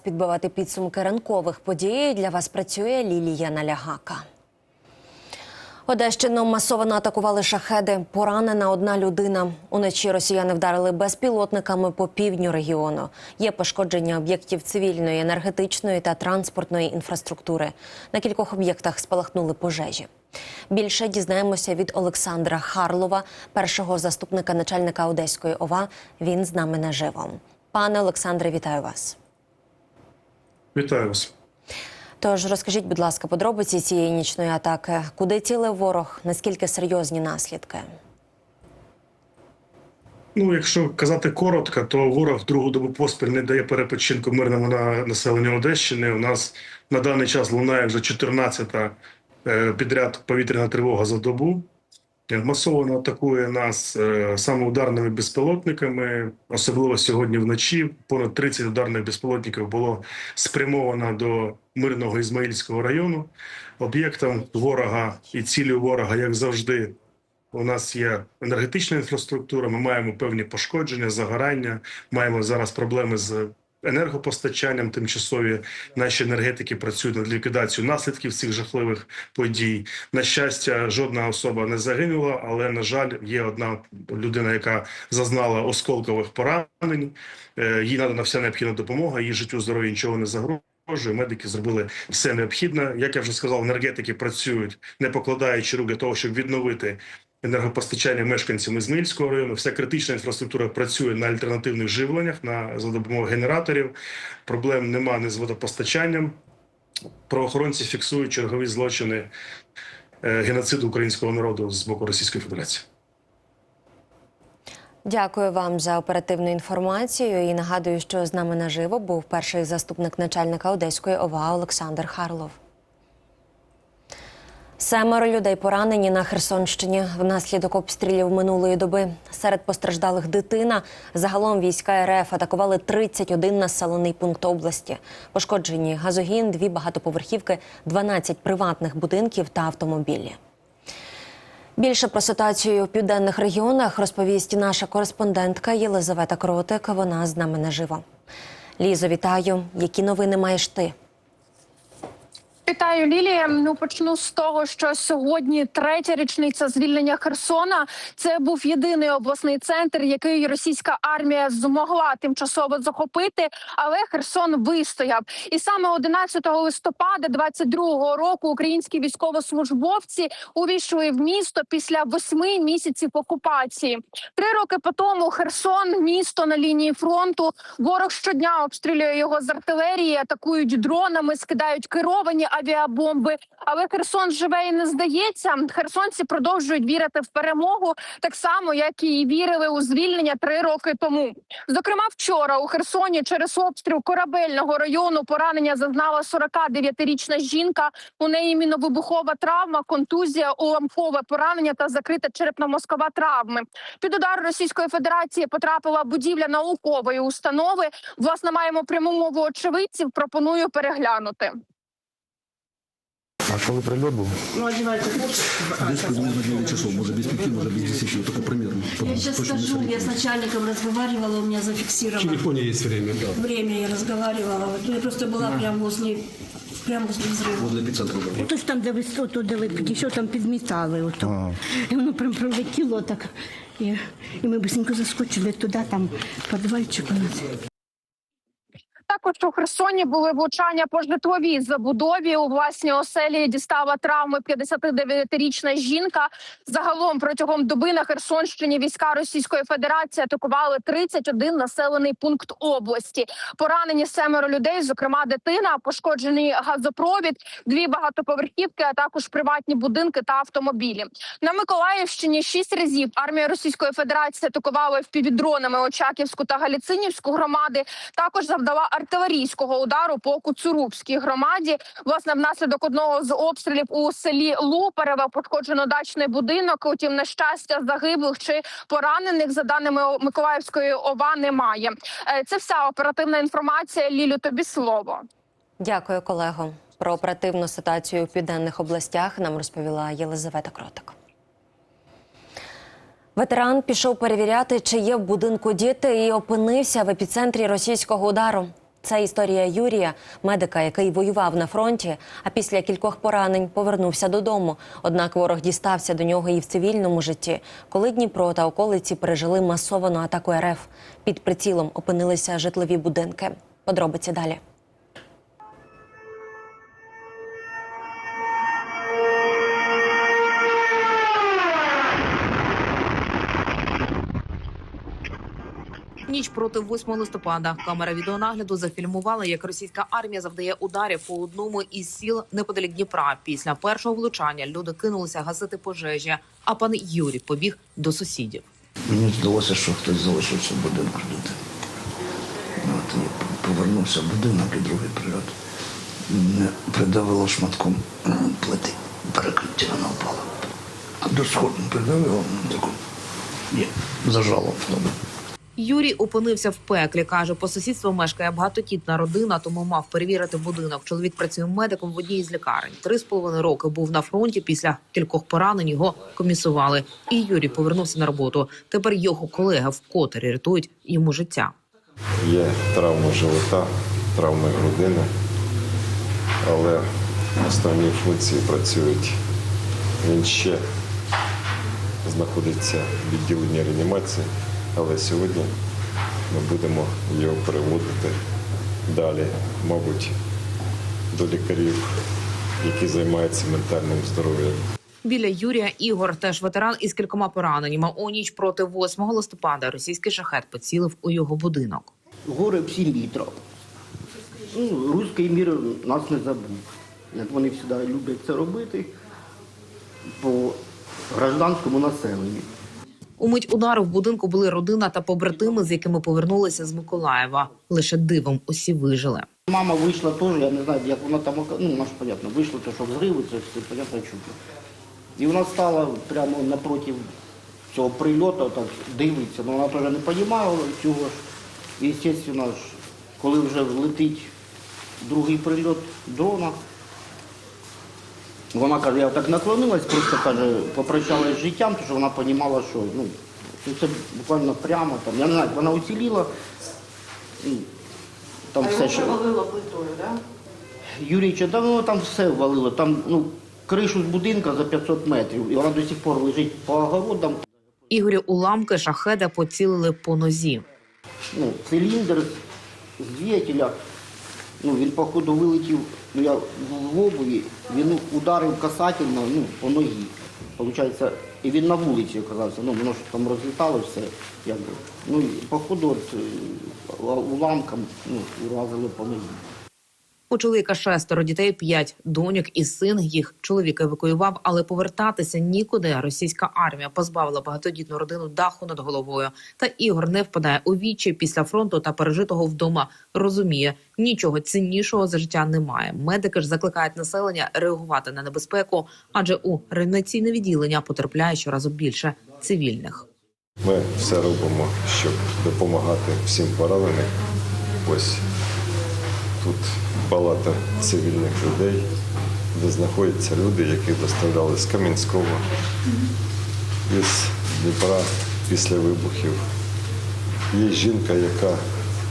підбивати підсумки ранкових подій. Для вас працює Лілія Налягака. Одещину масово атакували шахеди. Поранена одна людина. Уночі росіяни вдарили безпілотниками по півдню регіону. Є пошкодження об'єктів цивільної, енергетичної та транспортної інфраструктури. На кількох об'єктах спалахнули пожежі. Більше дізнаємося від Олександра Харлова, першого заступника начальника Одеської ОВА. Він з нами наживо. Пане Олександре, вітаю вас. Вітаю вас. Тож розкажіть, будь ласка, подробиці цієї нічної атаки. Куди цілив ворог? Наскільки серйозні наслідки? Ну, якщо казати коротко, то ворог другу добу поспіль не дає перепочинку мирному на населенню Одещини. У нас на даний час лунає вже 14-та е, підряд повітряна тривога за добу. Масово атакує нас е, саме ударними безпілотниками, особливо сьогодні вночі. Понад 30 ударних безпілотників було спрямовано до мирного Ізмаїльського району. Об'єктом ворога і цілею ворога, як завжди, у нас є енергетична інфраструктура. Ми маємо певні пошкодження, загорання. Маємо зараз проблеми з енергопостачанням. Тимчасові наші енергетики працюють над ліквідацією наслідків цих жахливих подій. На щастя, жодна особа не загинула, але на жаль, є одна людина, яка зазнала осколкових поранень. Е, Їй надана вся необхідна допомога. Її життю здоров'ю нічого не загрожує. Медики зробили все необхідне. Як я вже сказав, енергетики працюють, не покладаючи рук для того, щоб відновити енергопостачання мешканцям Ізмаїльського району. Вся критична інфраструктура працює на альтернативних живленнях на за допомогою генераторів. Проблем нема не з водопостачанням. Правоохоронці фіксують чергові злочини е, геноциду українського народу з боку Російської Федерації. Дякую вам за оперативну інформацію. І нагадую, що з нами наживо був перший заступник начальника Одеської ОВА Олександр Харлов. Семеро людей поранені на Херсонщині внаслідок обстрілів минулої доби. Серед постраждалих дитина. Загалом війська РФ атакували 31 населений пункт області. Пошкоджені газогін, дві багатоповерхівки, 12 приватних будинків та автомобілі. Більше про ситуацію у південних регіонах розповість наша кореспондентка Єлизавета Кротик. Вона з нами наживо. Лізо, вітаю. Які новини маєш ти? Вітаю, Лілія. Ну почну з того, що сьогодні третя річниця звільнення Херсона. Це був єдиний обласний центр, який російська армія змогла тимчасово захопити, але Херсон вистояв. І саме 11 листопада 22-го року українські військовослужбовці увійшли в місто після восьми місяців окупації. Три роки по тому Херсон, місто на лінії фронту. Ворог щодня обстрілює його з артилерії, атакують дронами, скидають керовані авіабомби. Але Херсон живе і не здається. Херсонці продовжують вірити в перемогу, так само як і вірили у звільнення три роки тому. Зокрема, вчора у Херсоні через обстріл корабельного району поранення зазнала 49-річна жінка. У неї міновибухова травма, контузія, уламкове поранення та закрита черепно-мозкова травми. Під удар Російської Федерації потрапила будівля наукової установи. Власне, маємо пряму мову очевидців. Пропоную переглянути. А коли прильот був? Ну, одевайте куртку. Десь приблизно 9 часов, може без 5, може без 10, вот такой примерно. Я сейчас Точно не скажу, я с сориентируюсь. начальником разговаривала, у меня В зафиксировано телефоне есть время, да. время, я разговаривала. Вот Я просто была прямо возле, прямо возле взрыва. Возле епіцентру був. Ото ж там, де ви ото, де ви тільки що там підмітали, ото. І воно прям пролетіло так. І, і ми быстренько заскочили туди, там підвальчик у нас. Також у Херсоні були влучання по житловій забудові. У власній оселі дістала травми 59-річна жінка. Загалом протягом доби на Херсонщині війська Російської Федерації атакували 31 населений пункт області. Поранені семеро людей, зокрема дитина, пошкоджений газопровід, дві багатоповерхівки, а також приватні будинки та автомобілі. На Миколаївщині шість разів армія Російської Федерації атакувала впівдронами Очаківську та Галіцинівську громади. Також завдала артилерійського удару по Куцурубській громаді. Власне, внаслідок одного з обстрілів у селі Лупереве пошкоджено дачний будинок. Утім, на щастя, загиблих чи поранених за даними Миколаївської ОВА немає. Е, Це вся оперативна інформація. Лілю, тобі слово. Дякую, колего. Про оперативну ситуацію у південних областях нам розповіла Єлизавета Кротик. Ветеран пішов перевіряти, чи є в будинку діти, і опинився в епіцентрі російського удару. Це історія Юрія, медика, який воював на фронті, а після кількох поранень повернувся додому. Однак ворог дістався до нього і в цивільному житті, коли Дніпро та околиці пережили масовану атаку РФ. Під прицілом опинилися житлові будинки. Подробиці далі. Ніч проти 8 листопада камера відеонагляду зафільмувала, як російська армія завдає ударів по одному із сіл неподалік Дніпра. Після першого влучання люди кинулися гасити пожежі. А пан Юрій побіг до сусідів. Мені здалося, що хтось залишився в будинок жити. От я повернувся в будинок і другий прильот. Мене придавило шматком плити. Перекриття вона впала. До сходу придавило, ну, таку зажало в тому. Юрій опинився в пеклі. каже, по сусідству мешкає багатотітна родина, тому мав перевірити будинок. Чоловік працює медиком в одній із лікарень. Три з половиною роки був на фронті. Після кількох поранень його комісували. І Юрій повернувся на роботу. Тепер його колеги вкотре рятують йому життя. Є травма живота, травми грудини, але основні функції працюють. Він ще знаходиться в відділенні реанімації, але сьогодні ми будемо його переводити далі, мабуть, до лікарів, які займаються ментальним здоров'ям. Біля Юрія Ігор теж ветеран із кількома пораненнями. У ніч проти 8 листопада російський шахет поцілив у його будинок. Гори всі літрів. Ну, руський мір нас не забув. Вони завжди люблять це робити по гражданському населенню. Умить удару в будинку були родина та побратими, з якими повернулися з Миколаєва. Лише дивом усі вижили. Мама вийшла теж, я не знаю, як вона там, ну, ж, понятно, вийшла, то, що взриви, це все, понятно, чути. І вона стала прямо напроти цього прильоту, так дивиться, але вона теж не розуміла цього ж. І, звісно коли вже летить другий прильот дрона, вона каже, я так наклонилась, просто каже, попрощалась з життям, тому що вона розуміла, що ну, це буквально прямо там. Я не знаю, вона уціліла. Ну, Там все ще. плитою, да? Юрій, чи там, ну, там все валило. Там ну, кришу з будинка за 500 метрів, і вона до сих пор лежить по огородам. Ігорі уламки шахеда поцілили по нозі. Ну, циліндр з двигателя, ну, він, походу, вилетів, ну, я в обуві, він ударив касательно ну, по ногі. Получається, і він на вулиці оказався, ну, воно ж там розлітало все, якби. Ну, походу, от, е, уламком ну, уразили по ногі. У чоловіка шестеро дітей, п'ять доньок і син їх чоловік евакуював, але повертатися нікуди. Російська армія позбавила багатодітну родину даху над головою. Та Ігор не впадає у вічі після фронту та пережитого вдома. Розуміє, нічого ціннішого за життя немає. Медики ж закликають населення реагувати на небезпеку, адже у реанімаційне відділення потрапляє щоразу більше цивільних. Ми все робимо, щоб допомагати всім пораненим. Ось тут палата цивільних людей, де знаходяться люди, які доставляли з Кам'янського, із Дніпра після вибухів. Є жінка, яка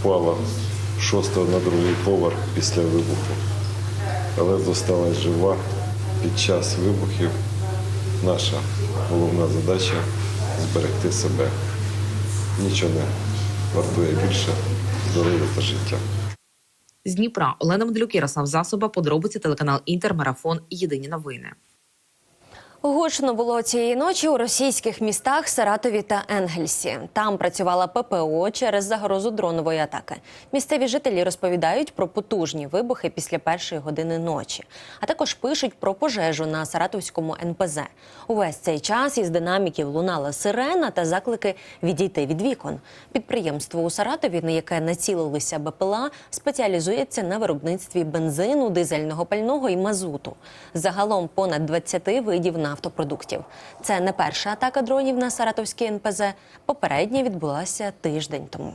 впала шостого на другий поверх після вибуху, але зосталась жива під час вибухів. Наша головна задача зберегти себе. Нічого не вартує більше здоров'я та життя. З Дніпра Олена Медлюк, Ярослав Засоба, подробиці телеканал Інтермарафон. Єдині новини. Гучно було цієї ночі у російських містах Саратові та Енгельсі. Там працювала ППО через загрозу дронової атаки. Місцеві жителі розповідають про потужні вибухи після першої години ночі, а також пишуть про пожежу на Саратовському НПЗ. Увесь цей час із динаміків лунала сирена та заклики відійти від вікон. Підприємство у Саратові, на яке націлилися БПЛА, спеціалізується на виробництві бензину, дизельного пального і мазуту. Загалом понад 20 видів нафтопродуктів. Це не перша атака дронів на Саратовські НПЗ. Попередня відбулася тиждень тому.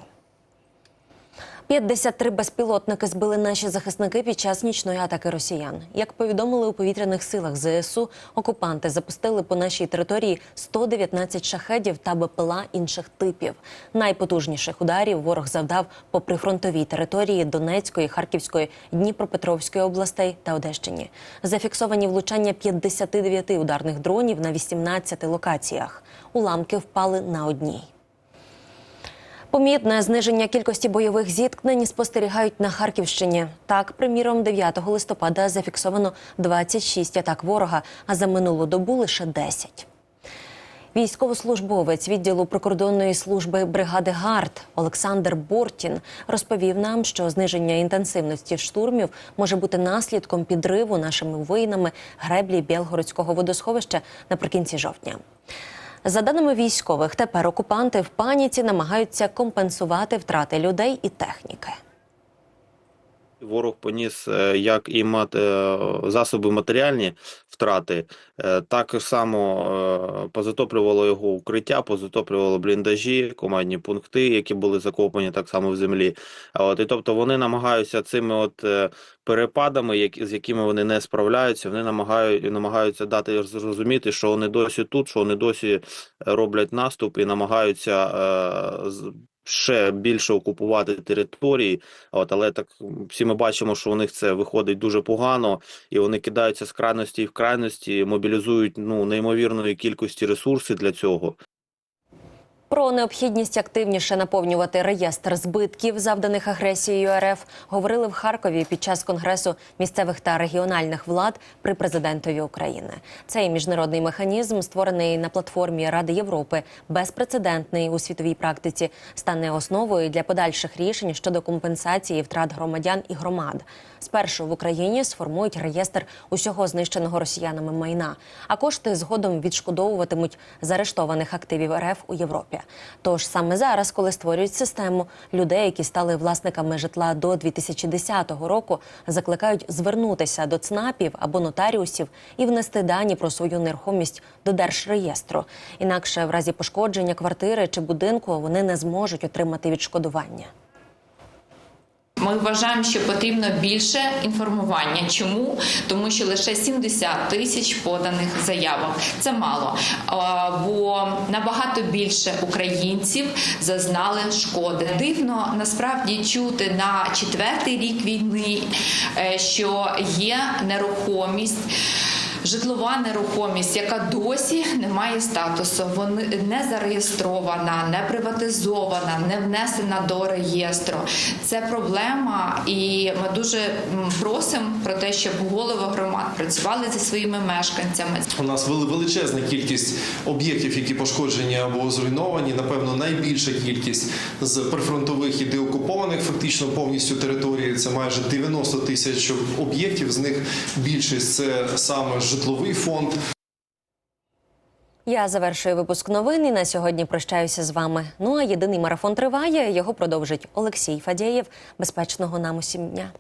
53 безпілотники збили наші захисники під час нічної атаки росіян. Як повідомили у повітряних силах ЗСУ, окупанти запустили по нашій території 119 шахедів та БПЛА інших типів. Найпотужніших ударів ворог завдав по прифронтовій території Донецької, Харківської, Дніпропетровської областей та Одещині. Зафіксовані влучання 59 ударних дронів на 18 локаціях. Уламки впали на одній. Помітне зниження кількості бойових зіткнень спостерігають на Харківщині. Так, приміром, 9 листопада зафіксовано 26 атак ворога, а за минулу добу лише 10. Військовослужбовець відділу прикордонної служби бригади ГАРД Олександр Бортін розповів нам, що зниження інтенсивності штурмів може бути наслідком підриву нашими воїнами греблі Білгородського водосховища наприкінці жовтня. За даними військових, тепер окупанти в паніці намагаються компенсувати втрати людей і техніки. Ворог поніс е, як і мат... е, засоби матеріальні втрати, е, так само позатоплювало його укриття, позатоплювало бліндажі, командні пункти, які були закопані так само в землі. От і тобто вони намагаються цими от перепадами, які з якими вони не справляються, вони намагають намагаються дати зрозуміти, що вони досі тут, що вони досі роблять наступ і намагаються ще більше окупувати території. От, але так всі ми бачимо, що у них це виходить дуже погано, і вони кидаються з крайності в крайності, мобілізують ну неймовірної кількості ресурсів для цього. Про необхідність активніше наповнювати реєстр збитків, завданих агресією РФ, говорили в Харкові під час конгресу місцевих та регіональних влад при президентові України. Цей міжнародний механізм, створений на платформі Ради Європи, безпрецедентний у світовій практиці, стане основою для подальших рішень щодо компенсації втрат громадян і громад. Спершу в Україні сформують реєстр усього знищеного росіянами майна, а кошти згодом відшкодовуватимуть заарештованих активів РФ у Європі. Тож саме зараз, коли створюють систему, людей, які стали власниками житла до 2010 року, закликають звернутися до ЦНАПів або нотаріусів і внести дані про свою нерухомість до держреєстру. Інакше, в разі пошкодження квартири чи будинку, вони не зможуть отримати відшкодування. Ми вважаємо, що потрібно більше інформування. Чому? Тому що лише 70 тисяч поданих заявок. Це мало. Бо набагато більше українців зазнали шкоди. Дивно насправді чути на четвертий рік війни, е, що є нерухомість. Житлова нерухомість, яка досі не має статусу, вони не зареєстрована, не приватизована, не внесена до реєстру. Це проблема, і ми дуже просимо про те, щоб голови громад працювали зі своїми мешканцями. У нас вели- величезна кількість об'єктів, які пошкоджені або зруйновані. Напевно, найбільша кількість з прифронтових і деокупованих фактично повністю території. Це майже 90 тисяч об'єктів. З них більшість це саме житловий фонд. Я завершую випуск новин і на сьогодні прощаюся з вами. Ну а єдиний марафон триває. Його продовжить Олексій Фадєєв. Безпечного нам усім дня.